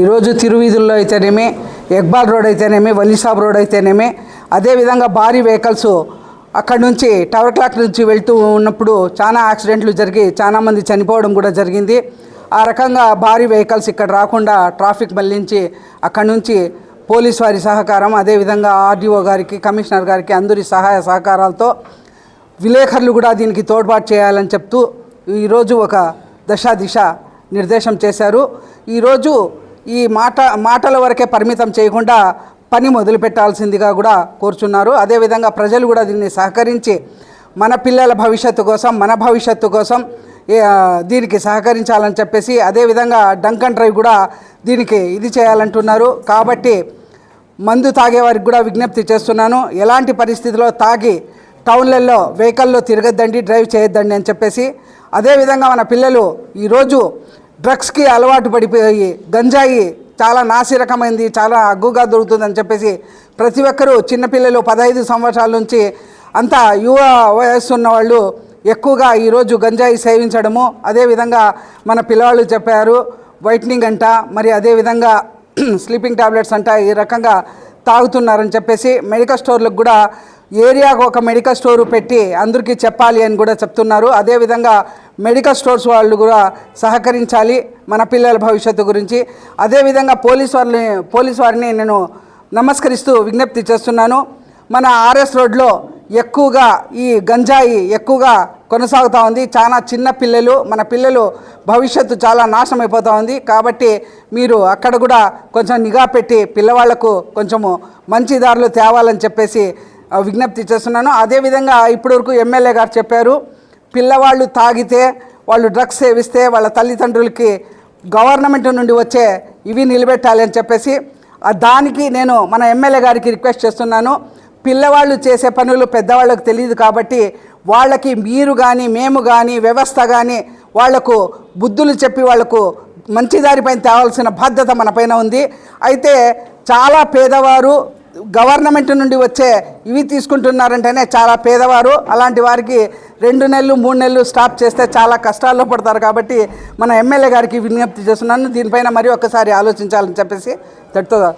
ఈరోజు తిరువీధుల్లో అయితేనేమి ఎక్బాల్ రోడ్ అయితేనేమి వల్లిషాబ్ రోడ్ అయితేనేమి అదేవిధంగా భారీ వెహికల్స్ అక్కడ నుంచి టవర్ క్లాక్ నుంచి వెళ్తూ ఉన్నప్పుడు చాలా యాక్సిడెంట్లు జరిగి చాలామంది చనిపోవడం కూడా జరిగింది. ఆ రకంగా భారీ వెహికల్స్ ఇక్కడ రాకుండా ట్రాఫిక్ మళ్ళించి అక్కడ నుంచి పోలీస్ వారి సహకారం అదేవిధంగా ఆర్డీఓ గారికి కమిషనర్ గారికి అందరి సహాయ సహకారాలతో విలేకరులు కూడా దీనికి తోడ్పాటు చేయాలని చెప్తూ ఈరోజు ఒక దశ దిశ నిర్దేశం చేశారు. ఈరోజు ఈ మాట మాటల వరకే పరిమితం చేయకుండా పని మొదలు పెట్టాల్సిందిగా కూడా కోరుచున్నారు. అదేవిధంగా ప్రజలు కూడా దీన్ని సహకరించి మన పిల్లల భవిష్యత్తు కోసం మన భవిష్యత్తు కోసం దీనికి సహకరించాలని చెప్పేసి అదేవిధంగా డంకన్ డ్రైవ్ కూడా దీనికి ఇది చేయాలంటున్నారు. కాబట్టి మందు తాగే వారికి కూడా విజ్ఞప్తి చేస్తున్నాను. ఎలాంటి పరిస్థితిలో తాగి టౌన్లలో వెహికల్లో తిరగద్దండి డ్రైవ్ చేయొద్దండి అని చెప్పేసి అదేవిధంగా మన పిల్లలు ఈరోజు డ్రగ్స్కి అలవాటు పడిపోయి గంజాయి చాలా నాసిరకమైంది చాలా అగ్గుగా దొరుకుతుందని చెప్పేసి ప్రతి ఒక్కరూ చిన్నపిల్లలు పదహైదు సంవత్సరాల నుంచి అంతా యువ వయస్సు ఉన్న వాళ్ళు ఎక్కువగా ఈరోజు గంజాయి సేవించడము. అదేవిధంగా మన పిల్లవాళ్ళు చెప్పారు వైట్నింగ్ అంట మరి అదేవిధంగా స్లీపింగ్ టాబ్లెట్స్ అంట ఈ రకంగా తాగుతున్నారని చెప్పేసి మెడికల్ స్టోర్లకు కూడా ఏరియాకు ఒక మెడికల్ స్టోరు పెట్టి అందరికీ చెప్పాలి అని కూడా చెప్తున్నారు. అదేవిధంగా మెడికల్ స్టోర్స్ వాళ్ళు కూడా సహకరించాలి మన పిల్లల భవిష్యత్తు గురించి. అదేవిధంగా పోలీస్ వారిని పోలీస్ వారిని నేను నమస్కరిస్తూ విజ్ఞప్తి చేస్తున్నాను. మన ఆర్ఎస్ రోడ్లో ఎక్కువగా ఈ గంజాయి ఎక్కువగా కొనసాగుతూ ఉంది. చాలా చిన్న పిల్లలు మన పిల్లలు భవిష్యత్తు చాలా నాశనం అయిపోతూ ఉంది. కాబట్టి మీరు అక్కడ కూడా కొంచెం నిఘా పెట్టి పిల్లవాళ్ళకు కొంచెము మంచి దారిలో తేవాలని చెప్పేసి విజ్ఞప్తి చేస్తున్నాను. అదేవిధంగా ఇప్పటివరకు ఎమ్మెల్యే గారు చెప్పారు పిల్లవాళ్ళు తాగితే వాళ్ళు డ్రగ్స్ సేవిస్తే వాళ్ళ తల్లిదండ్రులకి గవర్నమెంట్ నుండి వచ్చే ఇవి నిలబెట్టాలి అని చెప్పేసి దానికి నేను మన ఎమ్మెల్యే గారికి రిక్వెస్ట్ చేస్తున్నాను. పిల్లవాళ్ళు చేసే పనులు పెద్దవాళ్ళకు తెలియదు కాబట్టి వాళ్ళకి మీరు కానీ మేము కానీ వ్యవస్థ కానీ వాళ్ళకు బుద్ధులు చెప్పి వాళ్ళకు మంచి దారిపైన తేవాల్సిన బాధ్యత మన పైన ఉంది. అయితే చాలా పేదవారు గవర్నమెంట్ నుండి వచ్చే ఇవి తీసుకుంటున్నారంటేనే చాలా పేదవారు అలాంటి వారికి రెండు నెలలు మూడు నెలలు స్టాప్ చేస్తే చాలా కష్టాల్లో పడతారు కాబట్టి మన ఎమ్మెల్యే గారికి విజ్ఞప్తి చేస్తున్నాను. దీనిపైన మరి ఒక్కసారి ఆలోచించాలని చెప్పేసి తట్టుతో